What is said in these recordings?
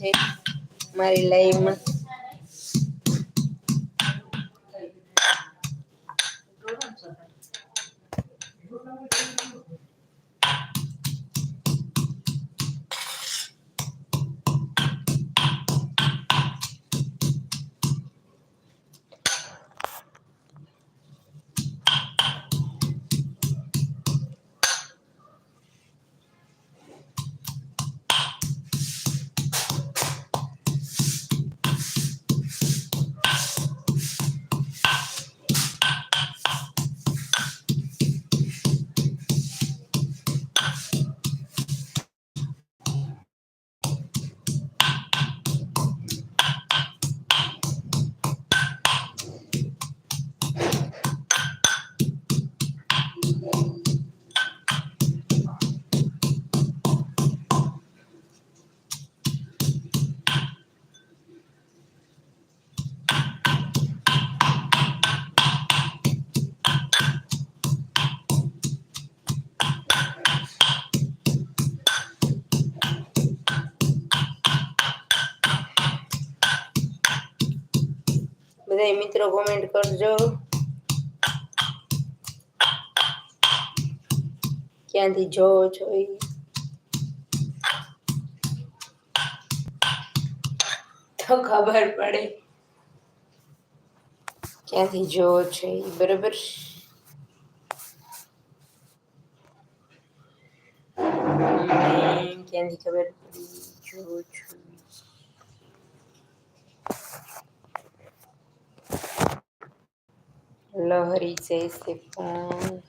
છે મારી લાઈવમાં બધા મિત્રો કોમેન્ટ કરજો. ક્યાંથી જોવો છો એ તો ખબર પડે. ક્યાંથી જોવો છો એ બરોબર? ક્યાંથી ખબર પડી? જોવો છો. લહરી જય છે પણ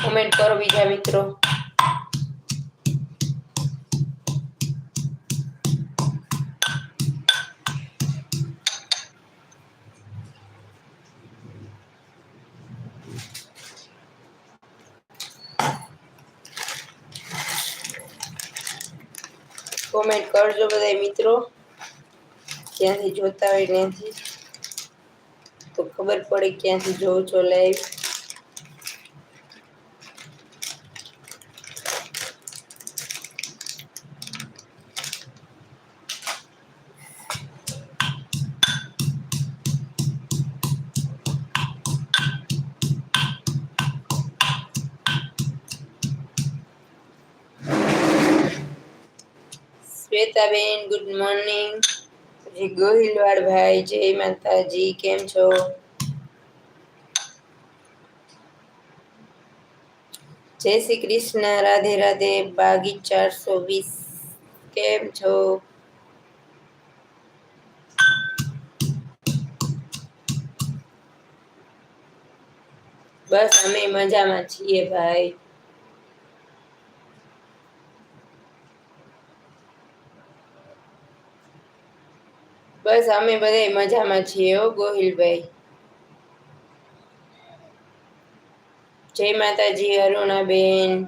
કોમેન્ટ કરો બીજા મિત્રો કરજો બધા મિત્રો ક્યાંથી જોતા હોય ત્યાંથી તો ખબર પડે ક્યાંથી જોઉં છો લાઈવ ગુડ મોર્નિંગ પછી ગોહિલવાડ ભાઈ, જય માતાજી, કેમ છો? જય શ્રી કૃષ્ણ, રાધે રાધે બાગી ચારસો વીસ. કેમ છો? બસ અમે મજામાં છીએ ભાઈ. બસ અમે બધા મજામાં છીએ હો, ગોહિલભાઈ. જય માતાજી, અરુણાબેન.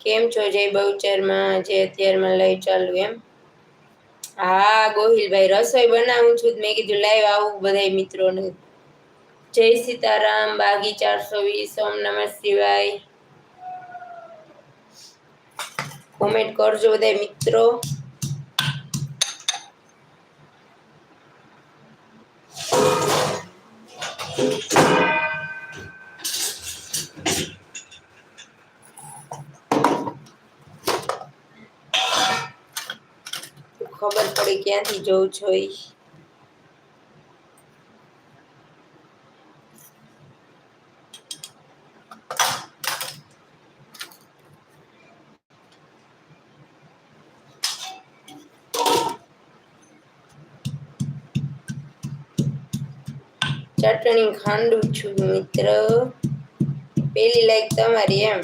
કેમ છો જય બહુચરમાં? જે અત્યારમાં લઈ ચાલુ એમ. હા, ગોહિલભાઈ, રસોઈ બનાવું છું મેં કીધું લાઈવ આવું બધા મિત્રોને. જય સીતારામ, બાગી ચારસો વીસ, ઓમ નમઃ શિવાય. કોમેન્ટ કરજો બધા મિત્રો. ખબર પડી ક્યાંથી જોઉં છો ચટણી ખાંડું છું મિત્ર. પેલી લાઈક તમારી એમ.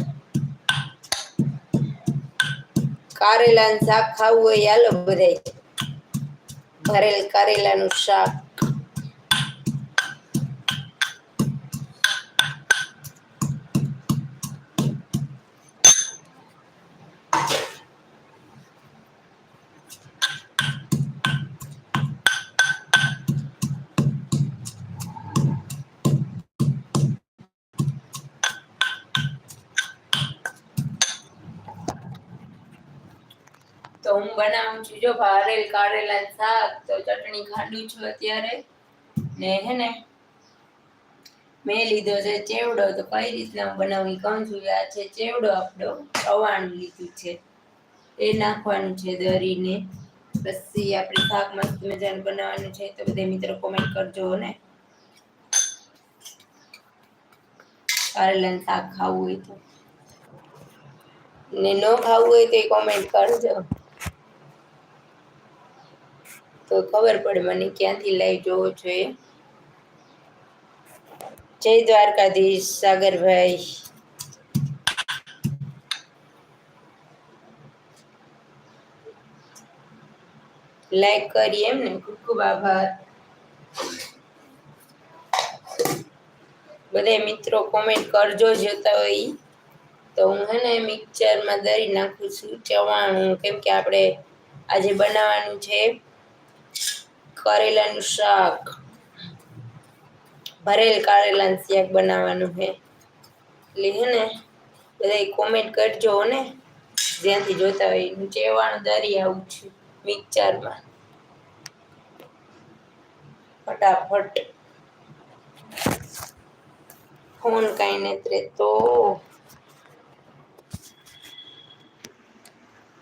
કારેલાનું શાક ખાવું હોય, હાલો બધાય. ભરેલ કારેલાનું શાક. બનાવું છું. જો ભારેલ, કારેલા શાક, તો ચટણી ખાંડું છું અત્યારે. ને હે ને, મેં લીધો છે ચેવડો. તો કઈ રીતના હું બનાવી કહું છું આ છે ચેવડો આપણો અવાણું લીધું છે. એ નાખવાનું છે દરીને. પછી આપણે શાક મસ્ત મજાનું બનાવવાનું છે. તો બધા મિત્રો કોમેન્ટ કરજો ને. કારેલાનું શાક ખાવું હોય તો. ને ન ખાવું હોય તો એ કોમેન્ટ કરજો. તો ખબર પડે મને ક્યાંથી લાઈવ જોવો જોઈએ જય દ્વારકાધીશ સાગરભાઈ. લાઈક કરીએ એમ ને ખૂબ ખૂબ આભાર. બધા મિત્રો કોમેન્ટ કરજો જોતા હોય. તો હું હે ને મિક્સરમાં દરી નાખું છું, ચવાણું, કેમ કે આપણે આજે બનાવવાનું છે. કરેલાનું શાક. ભરેલ કારેલાનું શાક બનાવવાનું છે. એટલે હે ને બધા કોમેન્ટ કરજો ને જ્યાંથી જોતા હોય હું ચેવાણું દરી આવું છું મિક્સરમાં. ફટાફટ. ફોન કાંઈ નેત્રે તો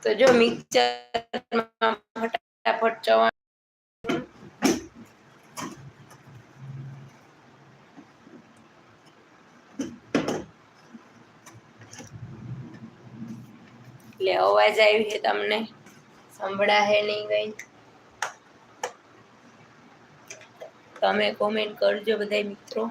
તો જો મિક્સરમાં ફટાફટ ચવા એટલે અવાજ આવી છે તમને. સંભળા હે નહીં કઈ. તમે કોમેન્ટ કરજો બધા મિત્રો.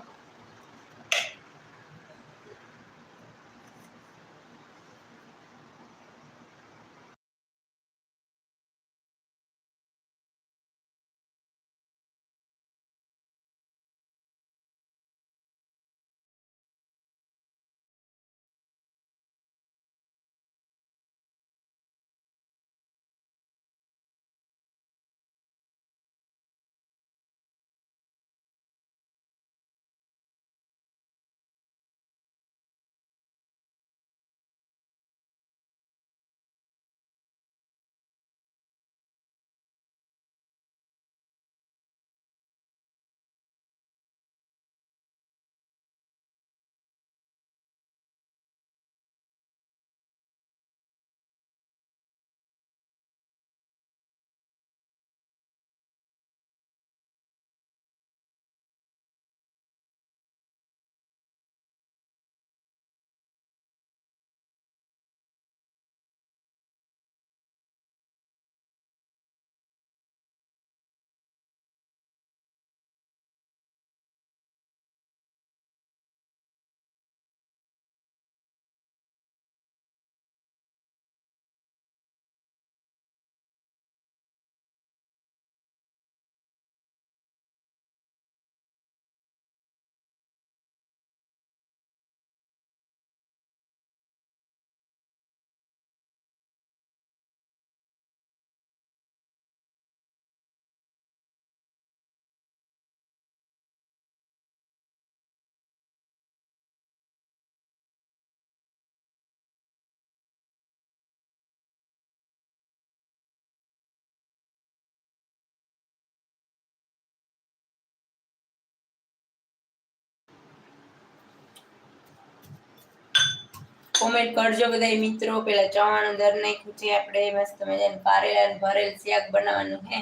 કોમેન્ટ કરજો બધા મિત્રો. પેલા ચવાણ દર નાખ્યું છે આપણે. મસ્ત મજાનું કારેલા ભરેલ શાક બનાવવાનું હે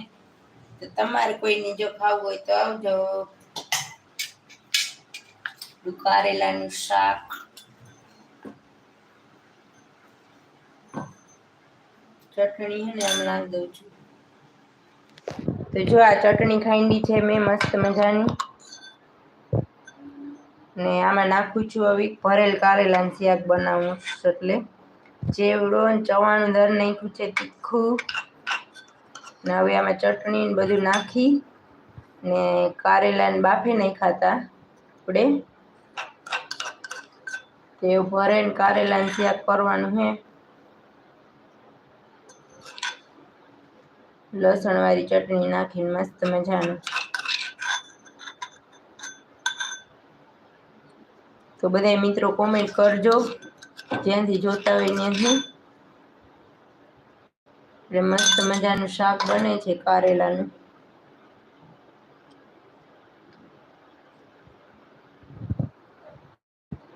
તો તમારે કોઈને જો ખાવું હોય તો આવજો. કારેલાનું શાક. ચટણી હે ને આમ લાવી દઉં છું. તો જો આ ચટણી ખાંડી છે, મેં મસ્ત મજાની. ને આમાં નાખું છું હવે ભરેલ કારેલાનું શાક બનાવું એટલે. ચેવડો ચવાણું દર નાખ્યું છે તીખું. ને હવે આમાં ચટણી ને બધું નાખી ને કારેલાને બાફી નહીં ખાતા આપણે. તે ભરેને કારેલાનું શાક કરવાનું હે લસણ વાળી ચટણી નાખીને મસ્ત મજાનું. તો બધા મિત્રો કોમેન્ટ કરજો. જ્યાંથી જોતા હોય ત્યાંથી એટલે મસ્ત મજાનું શાક બને છે કારેલાનું.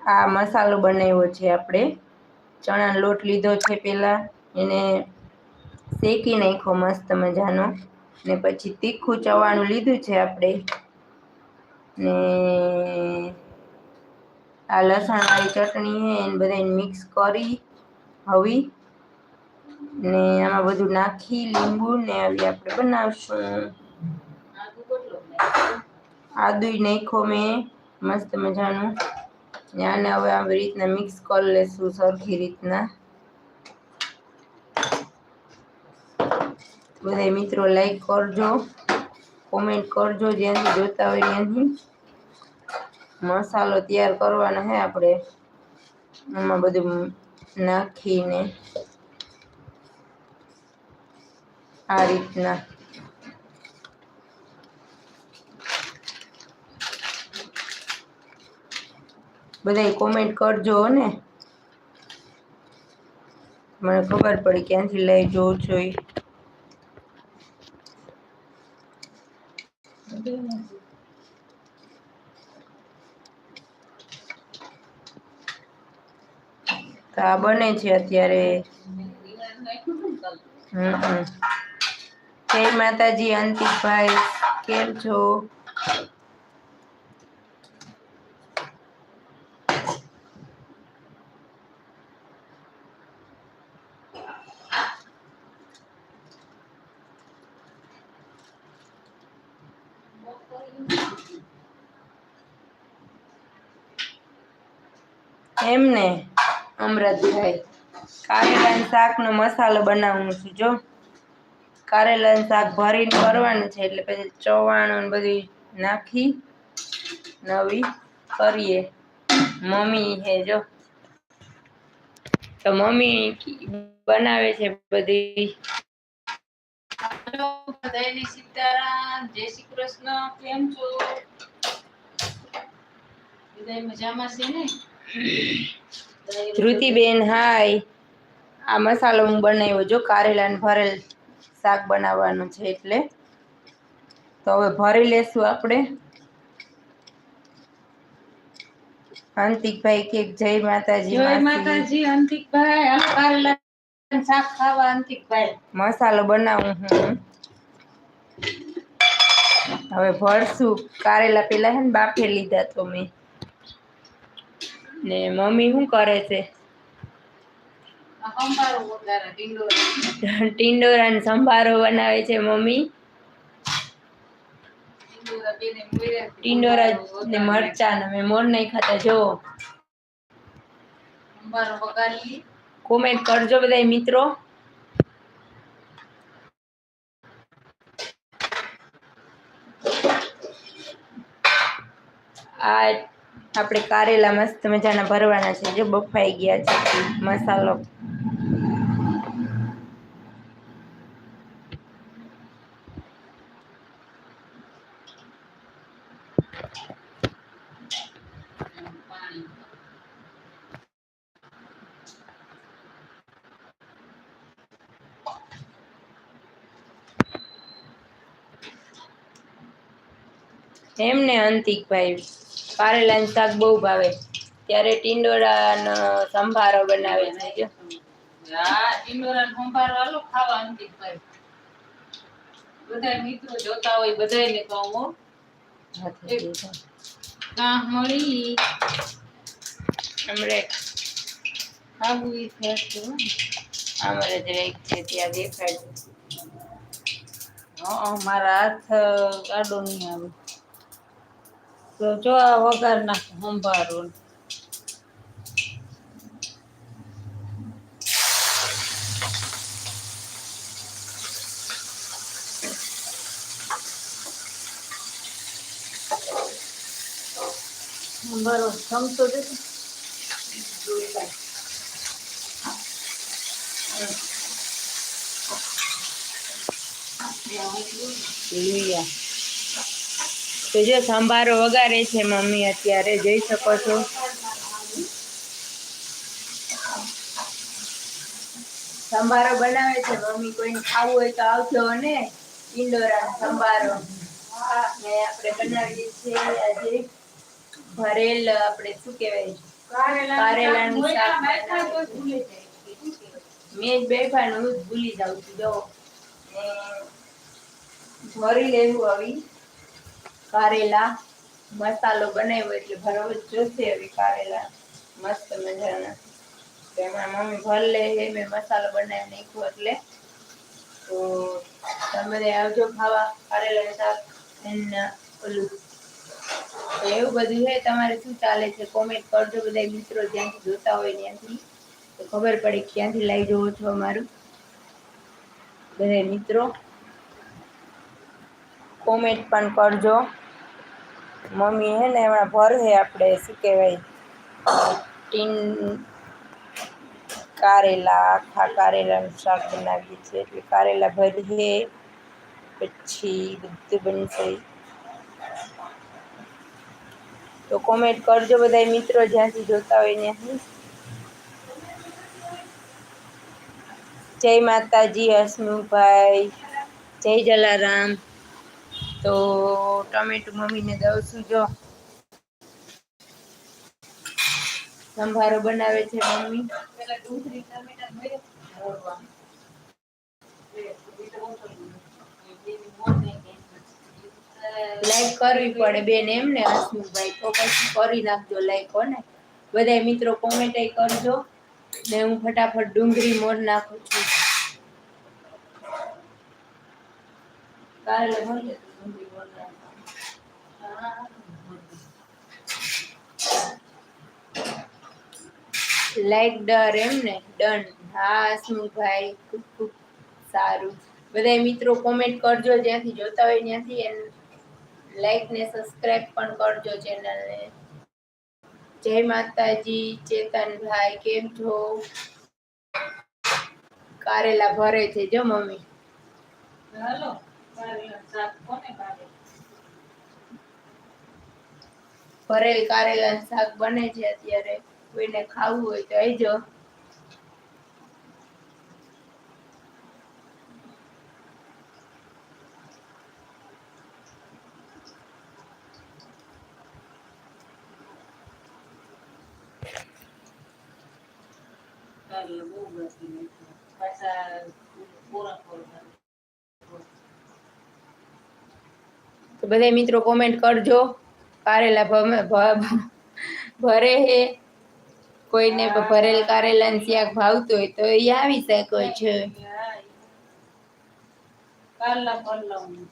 આ મસાલો બનાવ્યો છે આપણે. ચણા લોટ લીધો છે પેલા. એને શેકી નાખ્યો મસ્ત મજાનો. ને પછી તીખું ચવાણું લીધું છે આપણે. ને આ લસણ વાળી ચટણી એને બધાને મિક્સ કરી, હવી ને આમાં બધું નાખી, લીંબુ ને આવી આપણે બનાવશું. આદુ નાખો મેં, મસ્ત મજાનું. ને આને હવે આવી રીતના મિક્સ કરી લેશું, સરખી રીતના. બધા મિત્રો લાઈક કરજો કોમેન્ટ કરજો, જ્યાંથી જોતા હોય ત્યાંથી. મસાલો તૈયાર કરવાનો છે આપણે. એમાં બધું નાખીને આ રીતના. બધા કોમેન્ટ કરજો ને. મને ખબર પડી ક્યાંથી લઈ જવું છો તો આ બને છે અત્યારે. જય માતાજી અંતિકભાઈ કેમ છો શાકનો મસાલો બનાવવાનો છું જો. કારેલાનું શાક ભરીને કરવાનું છે એટલે પછી ચવાણું ને બધું નાખી નવી કરીએ. મમ્મી છે જો. તો મમ્મી બનાવે છે બધી. બધાને સીતારામ જય શ્રી કૃષ્ણ કેમ છો? બધા મજામાં છે ને? ધૃતિબેન હાય. આ મસાલો હું બનાવ્યો જો કારેલાને ભરેલ શાક બનાવવાનું છે એટલે. તો હવે ભરી લેશું આપણે. અંતિકભાઈ કે જય માતાજી જય માતાજી અંતિકભાઈ આ કારેલા શાક ખાવા અંતિકભાઈ મસાલો બનાવું હું. હવે ભરશું. કારેલા પેલા હે ને બાફે લીધા તો મેં. ને મમ્મી શું કરે છે? ઢીંડોરા ટિંડોરાનો સંભારો બનાવે છે મમ્મી. ટિંડોરા ને મરચા ને મેં મોર નહીં ખાતા જો કોમેન્ટ કરજો બધા મિત્રો. આ આપણે કારેલા મસ્ત મજાના ભરવાના છે જો બફાઈ ગયા છે. મસાલો. એમને અંતિકભાઈ કારેલાનું શાક બહુ ભાવે. ત્યારે ટિંડોરાનો સંભારો બનાવે છે જો. બધા મિત્રો જોતા હોય બધાને કહું હો. હાથે દીધો. કાં મળી. હમણે આવું ઈ છે તો. અમારે જરાક છે ત્યાં દેખાડ હં, મારા હાથ આડો નહીં આવે. તો જો આ વઘાર નાખ સંભારો સંભારો સમતો દે તો. તો જો સંભારો વગાડે છે મમ્મી, અત્યારે જઈ શકો છો. સંભારો બનાવે છે મમ્મી, કોઈને ખાવું હોય તો આવજો ને ઇન્ડોરા સંભારો. ને આપણે બનાવીએ છીએ આજે ભરેલ આપણે શું કહેવાય? કારેલાનું મેં જ બેઠા ને હું જ ભૂલી જાઉં છું. જો. ભરી લેવું આવી. કારેલા મસાલો બનાવ્યો એટલે ભરવો જોશે હવે કારેલા. મસ્ત મજાના. એમાં મમ્મી ભર લે છે મેં મસાલો બનાવી નાખ્યો એટલે. તો તમે આવજો ખાવા કારેલા શાક અને ઓલું. એવું બધું છે, તમારે શું ચાલે છે કોમેન્ટ કરજો બધા મિત્રો, જ્યાંથી જોતા હોય ત્યાંથી. તો ખબર પડે ક્યાંથી લઈ જવો છો અમારું. બધા મિત્રો. કોમેન્ટ પણ કરજો. મમ્મી હે ને હમણાં છે આપણે, શું કહેવાય? ટીન, કારેલા, આખા કારેલાનું શાક બનાવીએ છીએ. એટલે કારેલા ભરીએ પછી બધું બનશે. તો કોમેન્ટ કરજો બધા મિત્રો, જ્યાંથી જોતા હોય ત્યાંથી જય માતાજી હસમુભાઈ જય જલારામ. તો ટમેટું મમ્મીને દઉં છું, જો. સંભારો બનાવે છે મમ્મી. લાઈક કરવી પડે બેન એમ ને હસમુખભાઈ. તો પછી કરી નાખજો લાઈક ને. બધા મિત્રો કોમેન્ટ કરજો. ને હું ફટાફટ ડુંગળી મોર નાખું છું. કાલે ભરીએ તો ડુંગળી મોર નાખવાનું. લાઈક ડર એમ ને? ડન હા હસમુખભાઈ ખૂબ ખૂબ સારું. બધા મિત્રો કોમેન્ટ કરજો જ્યાંથી જોતા હોય ત્યાંથી લાઈક ને સબસ્ક્રાઇબ પણ કરજો ચેનલને જય માતાજી ચેતનભાઈ કેમ છો? કારેલા ભરે છે જો મમ્મી. હાલો કારેલા કોને ભરેલ કારેલા શાક બને છે અત્યારે. કોઈને ખાવું હોય તો તો બધા મિત્રો કોમેન્ટ કરજો. કારેલા ભમે- ભરે હે. કોઈને ભરેલ કારેલા શાક ભાવતું હોય તો એ આવી શકો છો કારેલા ભરલાનું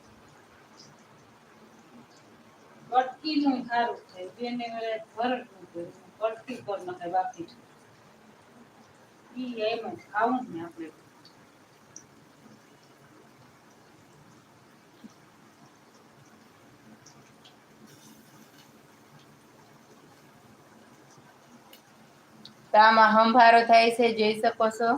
કટકીનું સારું થાય બેને હવે ભરતનું કર્યું. કટકી કર નાખે બાકી ઈ એમ જ ખાવું જ ને આપણે તો આમાં સંભારો થાય છે જોઈ શકો છો.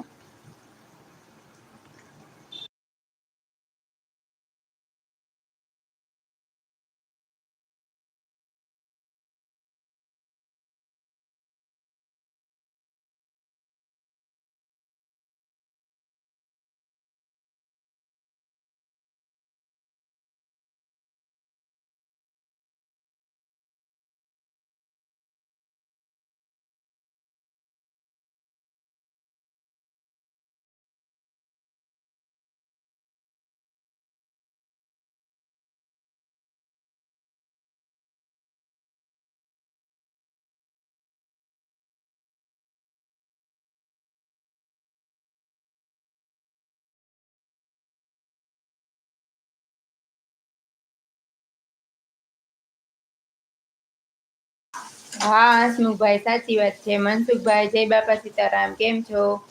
હા, હસમુખભાઈ, સાચી વાત છે. મનસુખભાઈ, જય બાપા સીતારામ, કેમ છો?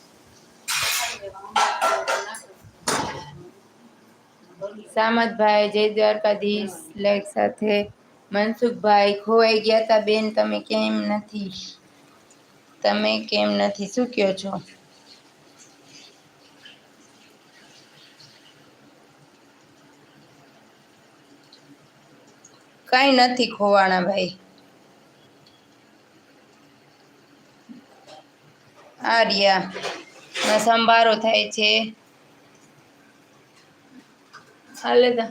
સામતભાઈ, જય દ્વારકાધીશ લેખ સાથે. મનસુખભાઈ, ખોવાઈ ગયા તા બેન, તમે કેમ નથી? તમે કેમ નથી? શું કયો છો? કઈ નથી ખોવાણા, ભાઈ. આ રહ્યા સંભારો થાય છે. હાલે તા